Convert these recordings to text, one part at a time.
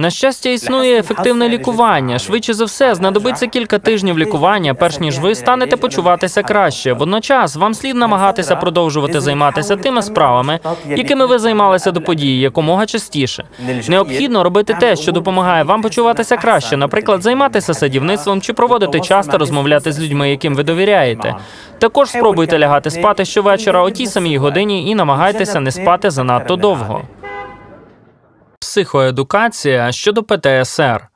На щастя, існує ефективне лікування. Швидше за все, знадобиться кілька тижнів лікування, перш ніж ви станете почуватися краще. Водночас вам слід намагатися продовжувати займатися тими справами, якими ви займалися до події, якомога частіше. Необхідно робити те, що допомагає вам почуватися краще, наприклад, займатися садівництвом чи проводити час та розмовляти з людьми, яким ви довіряєте. Також спробуйте лягати спати щовечора о тій самій годині і намагайтеся не спати занадто довго. Психоедукація щодо ПТСР.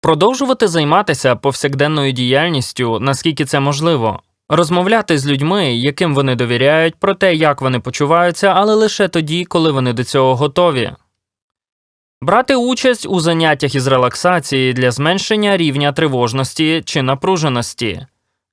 Продовжувати займатися повсякденною діяльністю, наскільки це можливо. Розмовляти з людьми, яким вони довіряють, про те, як вони почуваються, але лише тоді, коли вони до цього готові. Брати участь у заняттях із релаксації для зменшення рівня тривожності чи напруженості.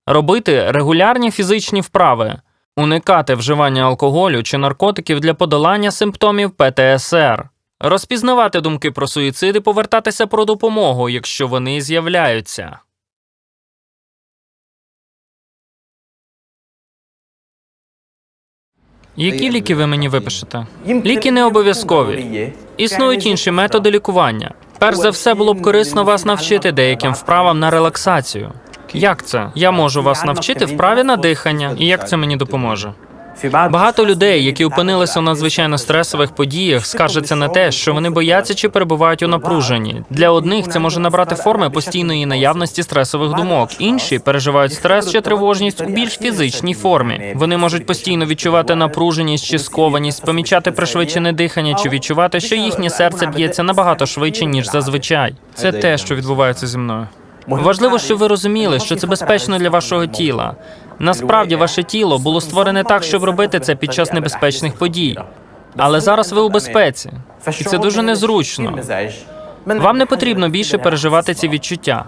Робити регулярні фізичні вправи. Уникати вживання алкоголю чи наркотиків для подолання симптомів ПТСР. Розпізнавати думки про суїцид і повертатися про допомогу, якщо вони з'являються. Які ліки ви мені випишете? Ліки не обов'язкові. Існують інші методи лікування. Перш за все, було б корисно вас навчити деяким вправам на релаксацію. Як це? Я можу вас навчити вправі на дихання, і як це мені допоможе? Багато людей, які опинилися у надзвичайно стресових подіях, скаржаться на те, що вони бояться чи перебувають у напруженні. Для одних це може набрати форми постійної наявності стресових думок. Інші переживають стрес чи тривожність у більш фізичній формі. Вони можуть постійно відчувати напруженість чи скованість, помічати пришвидшене дихання чи відчувати, що їхнє серце б'ється набагато швидше ніж зазвичай. Це те, що відбувається зі мною. Важливо, щоб ви розуміли, що це безпечно для вашого тіла. Насправді, ваше тіло було створене так, щоб робити це під час небезпечних подій. Але зараз ви у безпеці, і це дуже незручно. Вам не потрібно більше переживати ці відчуття.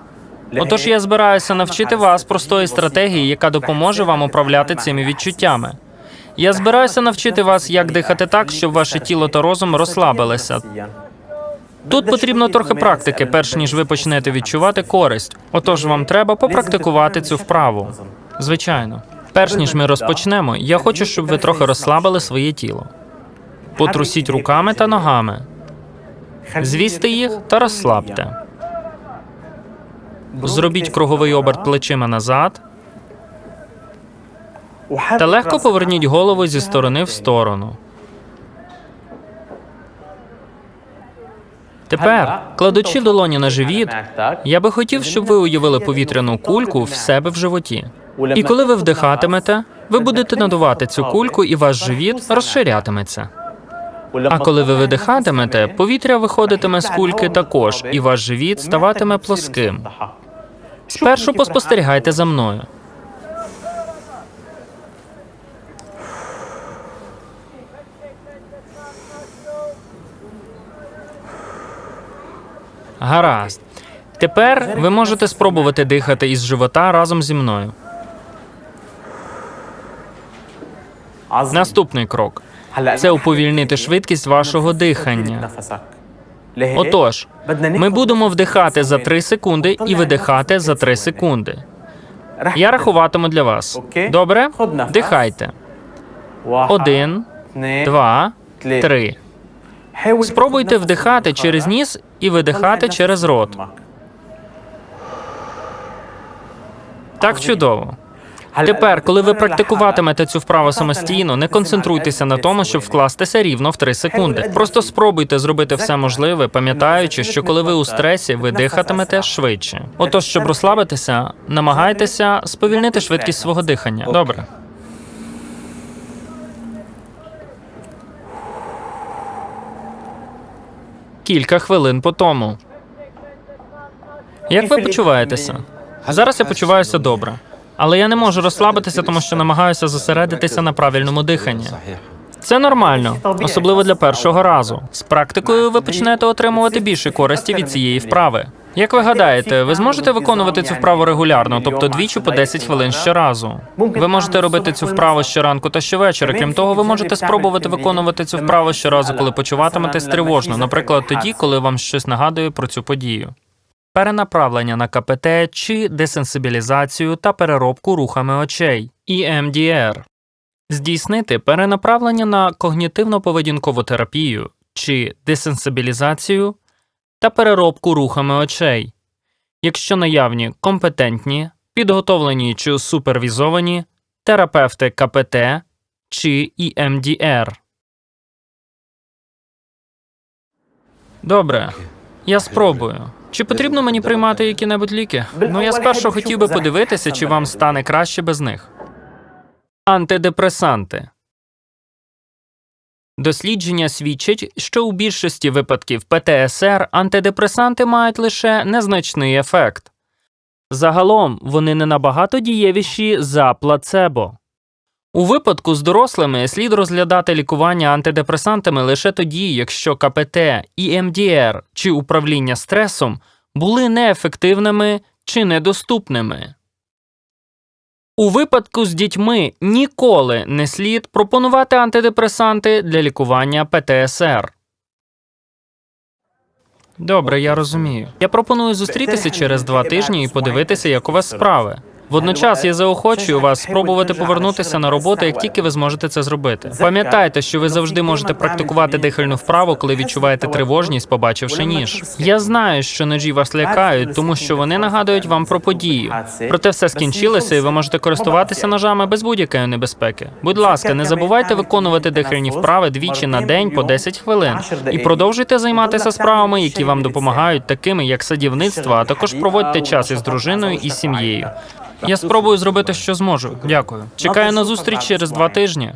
Отож, я збираюся навчити вас простої стратегії, яка допоможе вам управляти цими відчуттями. Я збираюся навчити вас, як дихати так, щоб ваше тіло та розум розслабилися. Тут потрібно трохи практики, перш ніж ви почнете відчувати користь. Отож, вам треба попрактикувати цю вправу. Звичайно. Перш ніж ми розпочнемо, я хочу, щоб ви трохи розслабили своє тіло. Потрусіть руками та ногами. Звісьте їх та розслабте. Зробіть круговий оберт плечима назад та легко поверніть голову зі сторони в сторону. Тепер, кладучи долоні на живіт, я би хотів, щоб ви уявили повітряну кульку в себе в животі. І коли ви вдихатимете, ви будете надувати цю кульку, і ваш живіт розширятиметься. А коли ви видихатимете, повітря виходитиме з кульки також, і ваш живіт ставатиме плоским. Спершу поспостерігайте за мною. Гаразд. Тепер ви можете спробувати дихати із живота разом зі мною. Наступний крок. Це уповільнити швидкість вашого дихання. Отож, ми будемо вдихати за 3 секунди і видихати за 3 секунди. Я рахуватиму для вас. Добре? Дихайте. Один, два, три. Спробуйте вдихати через ніс і видихати через рот. Так чудово. Тепер, коли ви практикуватимете цю вправу самостійно, не концентруйтеся на тому, щоб вкластися рівно в 3 секунди. Просто спробуйте зробити все можливе, пам'ятаючи, що коли ви у стресі, ви дихатимете швидше. Отож, щоб розслабитися, намагайтеся сповільнити швидкість свого дихання. Добре. Кілька хвилин по тому. Як ви почуваєтеся? Зараз я почуваюся добре. Але я не можу розслабитися, тому що намагаюся зосередитися на правильному диханні. Це нормально, особливо для першого разу. З практикою ви почнете отримувати більше користі від цієї вправи. Як ви гадаєте, ви зможете виконувати цю вправу регулярно, тобто двічі по 10 хвилин щоразу? Ви можете робити цю вправу щоранку та щовечора. Крім того, ви можете спробувати виконувати цю вправу щоразу, коли почуватиметесь тривожно, наприклад, тоді, коли вам щось нагадує про цю подію. Перенаправлення на КПТ чи десенсибілізацію та переробку рухами очей EMDR. Здійснити перенаправлення на когнітивно-поведінкову терапію чи десенсибілізацію та переробку рухами очей. Якщо наявні компетентні, підготовлені чи супервізовані, терапевти КПТ чи ІМДР. Добре, я спробую. Чи потрібно мені приймати які-небудь ліки? Ну, я спершу хотів би подивитися, чи вам стане краще без них. Антидепресанти. Дослідження свідчать, що у більшості випадків ПТСР антидепресанти мають лише незначний ефект. Загалом вони не набагато дієвіші за плацебо. У випадку з дорослими слід розглядати лікування антидепресантами лише тоді, якщо КПТ, ІМДР чи управління стресом були неефективними чи недоступними. У випадку з дітьми ніколи не слід пропонувати антидепресанти для лікування ПТСР. Добре, я розумію. Я пропоную зустрітися через два тижні і подивитися, як у вас справи. Водночас я заохочую вас спробувати повернутися на роботу, як тільки ви зможете це зробити. Пам'ятайте, що ви завжди можете практикувати дихальну вправу, коли відчуваєте тривожність, побачивши ніж. Я знаю, що ножі вас лякають, тому що вони нагадують вам про подію. Проте все скінчилося, і ви можете користуватися ножами без будь-якої небезпеки. Будь ласка, не забувайте виконувати дихальні вправи двічі на день по 10 хвилин і продовжуйте займатися справами, які вам допомагають, такими як садівництво, а також проводьте час із дружиною і сім'єю. Я спробую зробити, що зможу. Дякую. Чекаю на зустріч через два тижні.